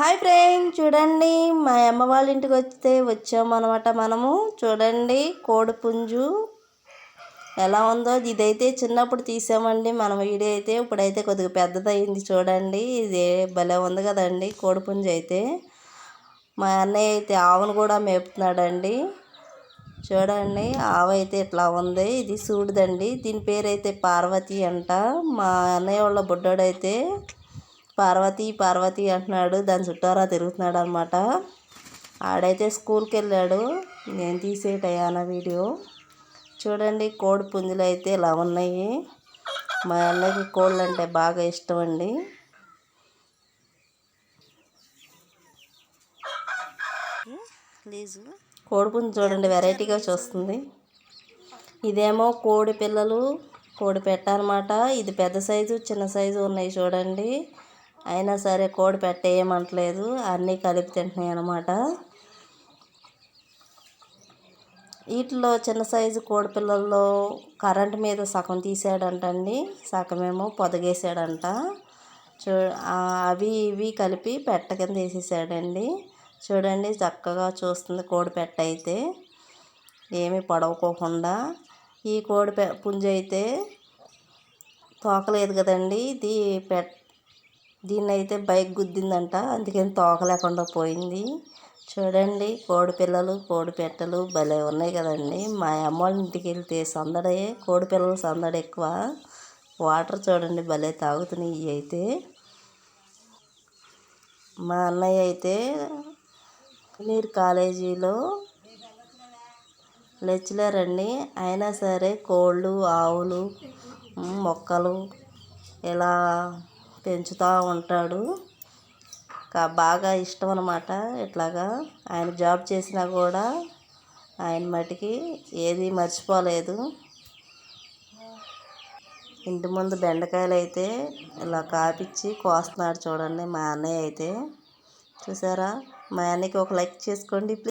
Hi friend చూడండి మా అమ్మ వాళ్ళ ఇంటికి వస్తే వచ్చాము అనమాట మనము. చూడండి కోడి పుంజు ఎలా ఉందో. ఇదైతే చిన్నప్పుడు తీసామండి. మనం వీడియో అయితే ఇప్పుడైతే కొద్దిగా పెద్దదయ్యింది చూడండి. ఇది భలే ఉంది కదండి కోడి పుంజు అయితే. మా అన్నయ్య అయితే ఆవును కూడా మేపుతున్నాడండి. చూడండి ఆవు అయితే ఇట్లా ఉంది. ఇది సూడిదండి. దీని పేరు అయితే పార్వతి అంట. మా అన్నయ్య వాళ్ళ బుడ్డోడైతే పార్వతి పార్వతి అంటున్నాడు. దాని చుట్టారా తిరుగుతున్నాడు అనమాట ఆడైతే స్కూల్కి వెళ్ళాడు నేను తీసేటయాన వీడియో. చూడండి కోడి పుంజులు అయితే ఇలా ఉన్నాయి. మా అన్నకి కోళ్ళు అంటే బాగా ఇష్టం అండి కోడి పుంజు చూడండి వెరైటీగా చూస్తుంది. ఇదేమో కోడి పిల్లలు కోడి పెట్ట ఇది పెద్ద సైజు చిన్న సైజు ఉన్నాయి చూడండి. అయినా సరే కోడి పెట్టేయమంటలేదు అన్నీ కలిపి తింటున్నాయి అన్నమాట. వీటిలో చిన్న సైజు కోడి పిల్లల్లో కరెంట్ మీద సగం తీసాడంటండి. సగమేమో పొదగేసాడంట. చూ అవి ఇవి కలిపి పెట్ట కింద వేసేసాడండి. చూడండి చక్కగా చూస్తుంది కోడి పెట్ట అయితే. ఏమి పడవకోకుండా. ఈ కోడి పుంజ అయితే తోకలేదు కదండి. ఇది పెట్ దీన్ని అయితే బైక్ గుద్దిందంట. అందుకని తోక లేకుండా పోయింది. చూడండి కోడి పిల్లలు కోడి పెట్టలు భలే ఉన్నాయి కదండి. మా అమ్మ వాళ్ళ ఇంటికి వెళ్తే సందడే కోడి పిల్లలు సందడి ఎక్కువ. వాటర్ చూడండి భలే తాగుతున్నాయి అయితే. మా అన్నయ్య అయితే నీరు కాలేజీలో లెక్చరర్ అండి అయినా సరే కోళ్ళు ఆవులు మొక్కలు ఇలా పెంచుతూ ఉంటాడు. బాగా ఇష్టం అనమాట ఇట్లాగా ఆయన జాబ్ చేసినా కూడా ఆయన మటుకి ఏది మర్చిపోలేదు. ఇంటి ముందు బెండకాయలు అయితే ఇలా కాపిచ్చి కోస్తున్నాడు చూడండి మా అన్నయ్య అయితే. చూసారా? మా అన్నయ్యకి ఒక లైక్ చేసుకోండి